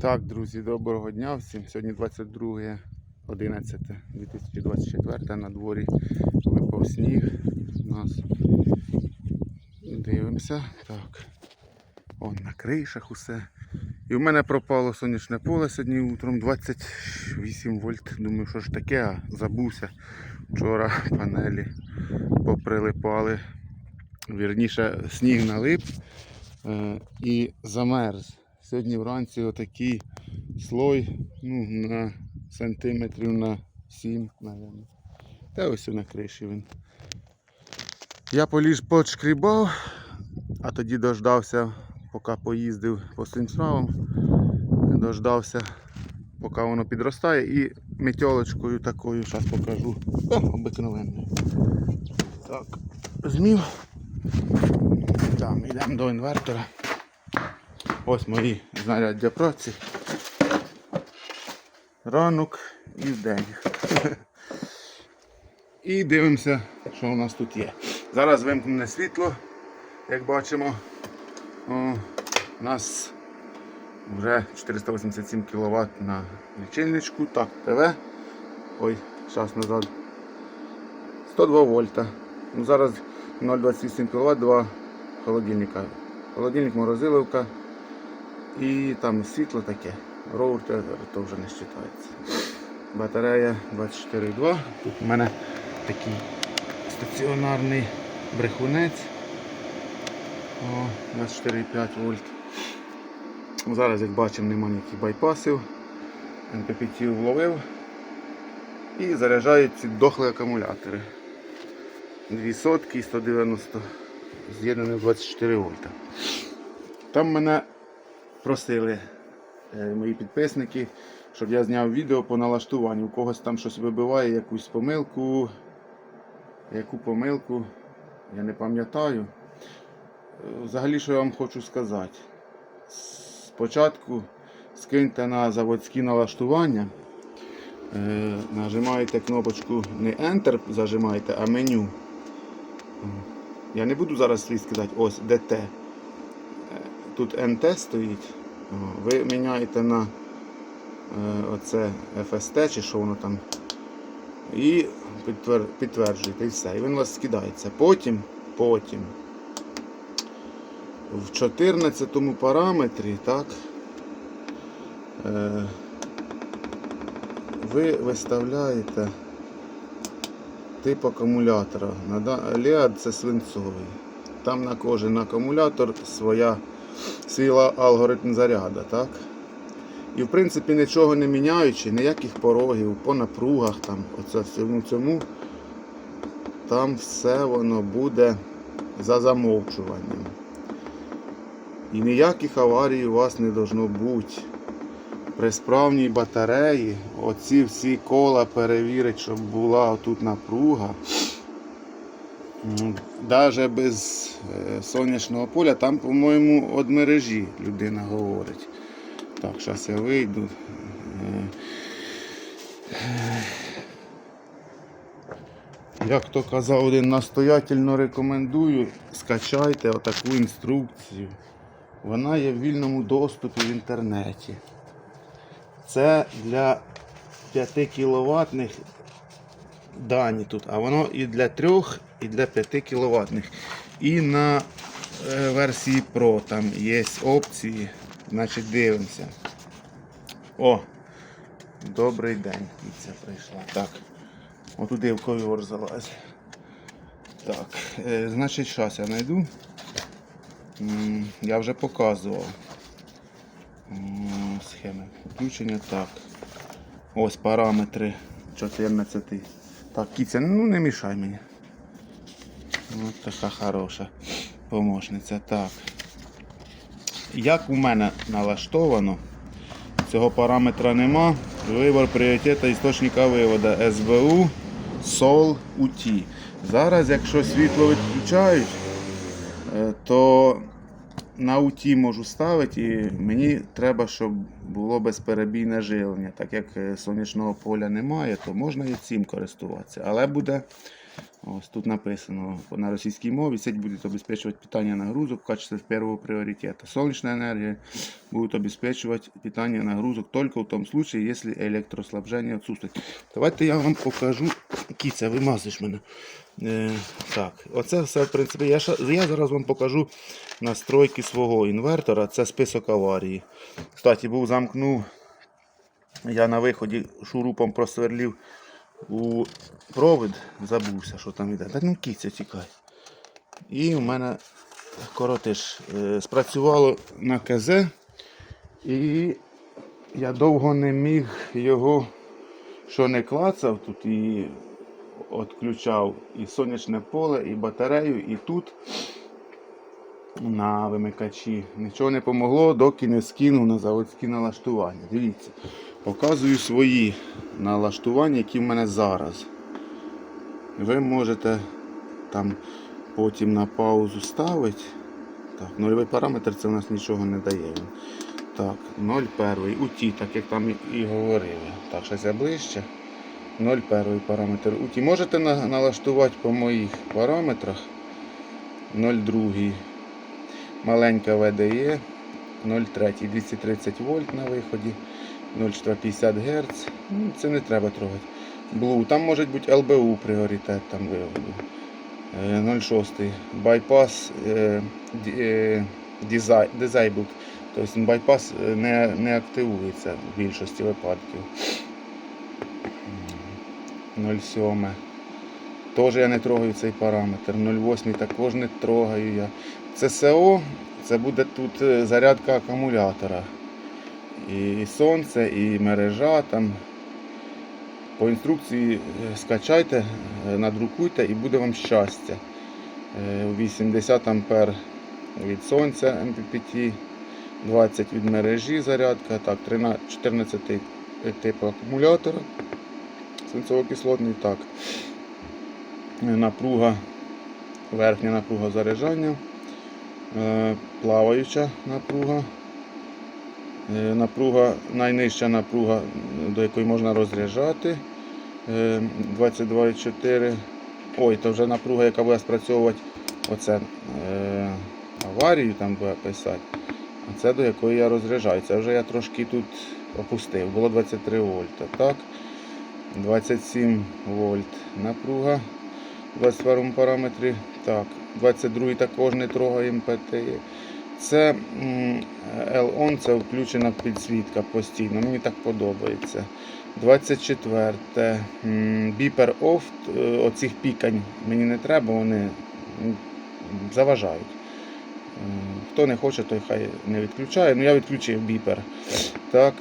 Так, друзі, доброго дня всім. Сьогодні 22 11 2024 на дворі випав сніг. У нас дивимося. Так. Он на кришах усе. І в мене пропало сонячне поле сьогодні утром 28 вольт. Думаю, що ж таке, а забувся. Вчора панелі поприлипали. Вірніше, сніг налип е, і замерз. Сьогодні вранці отакий слой ну, на сантиметрів на 7, мабуть. Та ось на криші він. Я поліж подшкрібав, а тоді дождався, поки поїздив по своїм справам, дождався, поки воно підростає і метьолочкою такою, зараз покажу. Обикновенною. Так, змів. Там йдемо до інвертора. Ось мої знаряддя праці. Ранок і вдень. І дивимося, що у нас тут є. Зараз вимкнене світло, як бачимо. У нас вже 487 кВт на лічильничку. Так, ТВ. Ой, час назад. 102 вольта. Ну, зараз 0,28 кВт, два холодильника. Холодильник, морозиловка. І там світло таке. Роутер то вже не вважається. Батарея 24,2. Тут у мене такий стаціонарний брехунець. О, 24,5 вольт. Зараз, як бачимо, нема ніяких байпасів. НППТ вловив. І заряджають ці дохлі акумулятори. 2 сотки і 190 з'єднані в 24 вольта. Там мене просили е, мої підписники, щоб я зняв відео по налаштуванню. У когось там щось вибиває, якусь помилку. Яку помилку, я не пам'ятаю. Е, Взагалі, що я вам хочу сказати. Спочатку скиньте на заводські налаштування. Е, Нажимаєте кнопочку не Enter зажимаєте, а меню. Я не буду зараз свій сказати, ось ДТ. Тут НТ стоїть. Ви міняєте на е, оце FST чи що воно там. І підтверджуєте і все. І він у вас скидається. Потім, потім в 14 параметрі, так, е, ви виставляєте тип акумулятора. Ліад це свинцовий. Там на кожен акумулятор своя свій ла- алгоритм заряду, так? І в принципі нічого не міняючи, ніяких порогів, по напругах, там, оце всьому цьому, там все воно буде за замовчуванням. І ніяких аварій у вас не должно бути. При справній батареї оці всі кола перевірить, щоб була тут напруга. Навіть без е, сонячного поля, там, по-моєму, від мережі людина говорить. Так, зараз я вийду. Е, Як то казав один, настоятельно рекомендую, скачайте отаку інструкцію. Вона є в вільному доступі в інтернеті. Це для 5 кіловатних дані тут, а воно і для 3, і для 5 кіловатних. І на е, версії Pro там є опції. Значить, дивимося. О! Добрий день, кіця прийшла. Так. Отуди в ковер залазь. Так, е, значить, зараз я знайду. Я вже показував. М, Схеми включення. Так. Ось параметри 14. Так, кіця, ну не мішай мені. Ось така хороша помощниця. Так. Як у мене налаштовано, цього параметра нема. Вибор пріоритету істочника виводу СБУ Sol UT. Зараз, якщо світло відключають, е, то на UT можу ставити і мені треба, щоб було безперебійне живлення. Так як е, сонячного поля немає, то можна і цим користуватися. Але буде Ось тут написано на російській мові. Сеть буде обеспечивать питание нагрузок в качестве первого приоритета. Солнечная энергия будет обеспечивать питание нагрузок только в том случае, если электроснабжение отсутствует. Давайте я вам покажу. Кіця, вимазиш мене. Е, так, оце все, в принципі, я, я зараз вам покажу настройки свого інвертора. Це список аварії. Кстати, був замкнув. Я на виході шурупом просверлів у провід, забувся, що там іде. Та ну кіця тікай. І в мене коротиш е, спрацювало на КЗ, і я довго не міг його, що не клацав тут і відключав і сонячне поле, і батарею, і тут на вимикачі. Нічого не помогло, доки не скинув на заводські налаштування. Дивіться, показую свої налаштування, які в мене зараз. Ви можете там потім на паузу ставити. Так, нульовий параметр це у нас нічого не дає. Так, 0,1 у ті, так як там і- говорили. Так, щось я ближче. 0,1 параметр у ті. Можете на- налаштувати по моїх параметрах 0,2 маленька VDE 0,3 230 вольт на виході 0,450 Гц. Ну, Це не треба трогати. Blue. Там може бути LBU пріоритет там. Е, 0,6 байпас е, ді- е, дизай- disabled. Тобто байпас е, не, не активується в більшості випадків. 0,7. Теж я не трогаю цей параметр. 0,8 також не трогаю я. ЦСО це буде тут е, зарядка акумулятора. І сонце, і мережа там. По інструкції е, скачайте, е, надрукуйте і буде вам щастя. Е, 80 ампер від сонця MPPT, 20 від мережі зарядка, так, 13, 14 типу акумулятора свинцово-кислотний, так. Е, Напруга, верхня напруга заряджання, е, плаваюча напруга. Е, Напруга, найнижча напруга, до якої можна розряджати. е, 22,4. Ой, то вже напруга, яка буде спрацьовувати оце, е, аварію, там буде писати. А це до якої я розряджаю. Це вже я трошки тут опустив. Було 23 вольта. Так? 27 вольт напруга. в 21 параметрі. Так, 22 також не трогаємо ПТІ. Це L-on, це включена підсвітка постійно. Мені так подобається. 24. м, Beeper off. е, Оцих пікань мені не треба, вони заважають. Хто не хоче, той хай не відключає. Ну я відключив біпер. Так.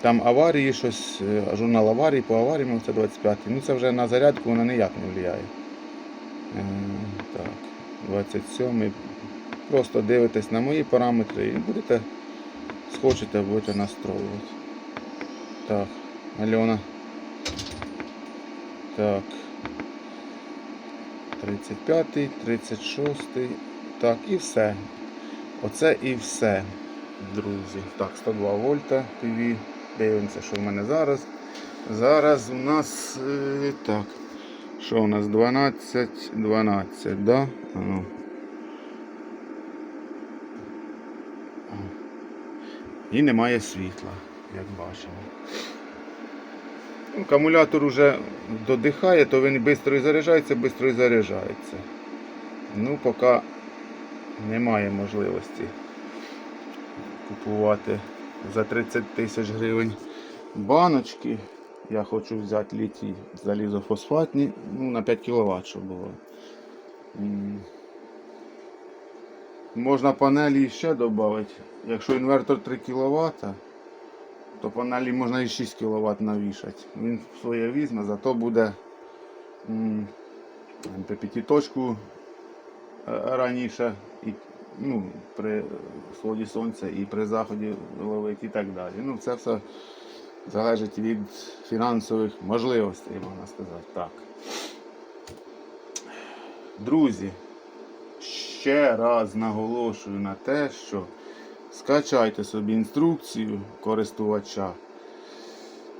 Там аварії, щось, е, журнал аварії по аваріям, це 25. Ну це вже на зарядку вона ніяк не впливає. Е, Так, 27. Просто дивитесь на мої параметри і будете, схочете, будете настроювати. Так, Альона. Так. 35, 36. Так, і все. Оце і все, друзі. Так, 102 вольта ТВ. Дивимося, що в мене зараз. Зараз у нас е, так. Що у нас 12, 12, да? А І немає світла, як бачимо. Акумулятор вже додихає, то він швидко і заряджається, швидко і заряджається. Ну, поки немає можливості купувати за 30 тисяч гривень баночки. Я хочу взяти літій залізофосфатні, ну, на 5 кВт, щоб було. Можна панелі ще додати. Якщо інвертор 3 кВт, то панелі можна і 6 кВт навішати. Він своє візьме, зато буде м, п'ятиточку е, раніше і, ну, при сході сонця і при заході ловити і так далі. Ну, це все залежить від фінансових можливостей, можна сказати так. Друзі, ще раз наголошую на те, що скачайте собі інструкцію користувача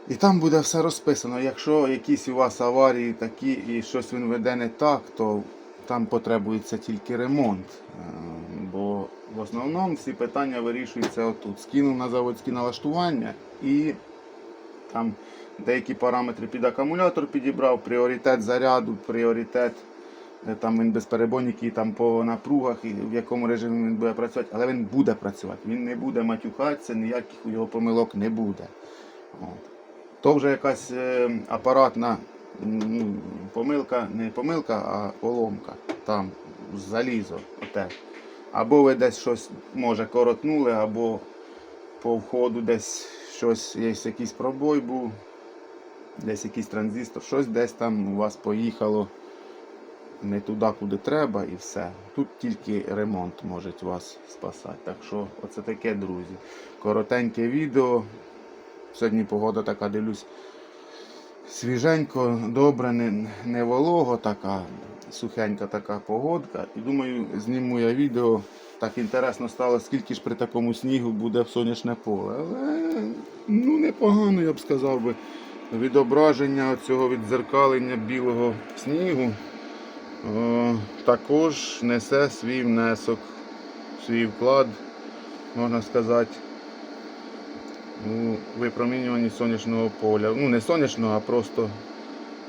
І там буде все розписано. Якщо якісь у вас аварії такі і щось він веде не так, то там потребується тільки ремонт. Е, Бо в основному всі питання вирішуються отут. Скинув на заводські налаштування і там деякі параметри під акумулятор підібрав, пріоритет заряду, пріоритет там він безперебойникий там по напругах і в якому режимі він буде працювати, але він буде працювати. Він не буде матюхатися, ніяких у його помилок не буде. От. То вже якась е, апаратна ну, помилка, не помилка, а поломка. Там залізо. Оте. Або ви десь щось може коротнули, або по входу десь щось, є якийсь пробой був, десь якийсь транзистор, щось десь там у вас поїхало не туди, куди треба, і все. Тут тільки ремонт може вас спасати. Так що оце таке, друзі. Коротеньке відео. Сьогодні погода така, дивлюсь, свіженько, добре, не, не волого, така, сухенька така погодка. І думаю, зніму я відео. Так інтересно стало, скільки ж при такому снігу буде в сонячне поле. Але ну, непогано, я б сказав би. Відображення цього відзеркалення білого снігу також несе свій внесок, свій вклад, можна сказати, у випромінюванні сонячного поля. Ну, не сонячного, а просто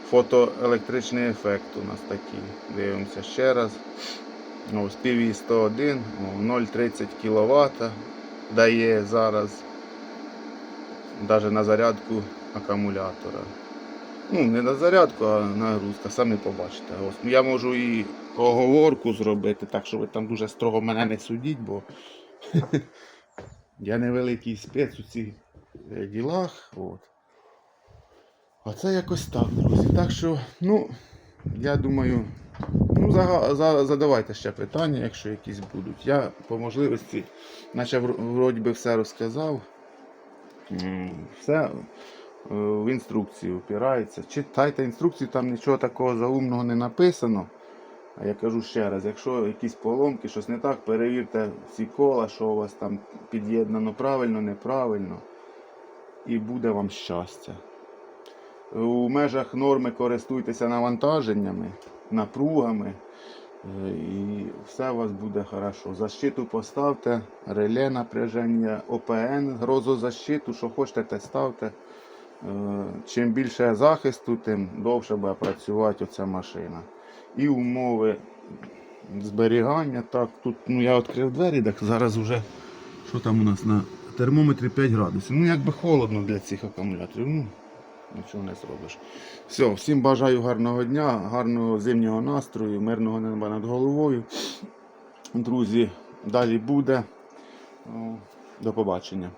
фотоелектричний ефект у нас такий. Дивимося ще раз. Ось PV 101, 0,30 кВт дає зараз навіть на зарядку акумулятора. Ну, не на зарядку, а нагрузка, самі побачите. Ось. Я можу і оговорку зробити, так що ви там дуже строго мене не судіть, бо я невеликий спец у цих е, ділах. От. А це якось так, друзі. Так що, ну, я думаю, ну, задавайте ще питання, якщо якісь будуть. Я по можливості, наче вроді би все розказав. Все в інструкції опирається. Читайте інструкцію, там нічого такого заумного не написано. А я кажу ще раз, якщо якісь поломки, щось не так, перевірте всі кола, що у вас там під'єднано правильно, неправильно. І буде вам щастя. У межах норми користуйтеся навантаженнями, напругами. е, І все у вас буде хорошо. Защиту поставте, реле напряження, ОПН, грозозащиту, що хочете, те ставте. Е, Чим більше захисту, тим довше буде працювати оця машина. І умови зберігання. Так, тут ну, я відкрив двері, так зараз вже що там у нас на термометрі 5 градусів. Ну якби холодно для цих акумуляторів. Ну, нічого не зробиш. Все, всім бажаю гарного дня, гарного зимнього настрою, мирного неба над головою. Друзі, далі буде. До побачення.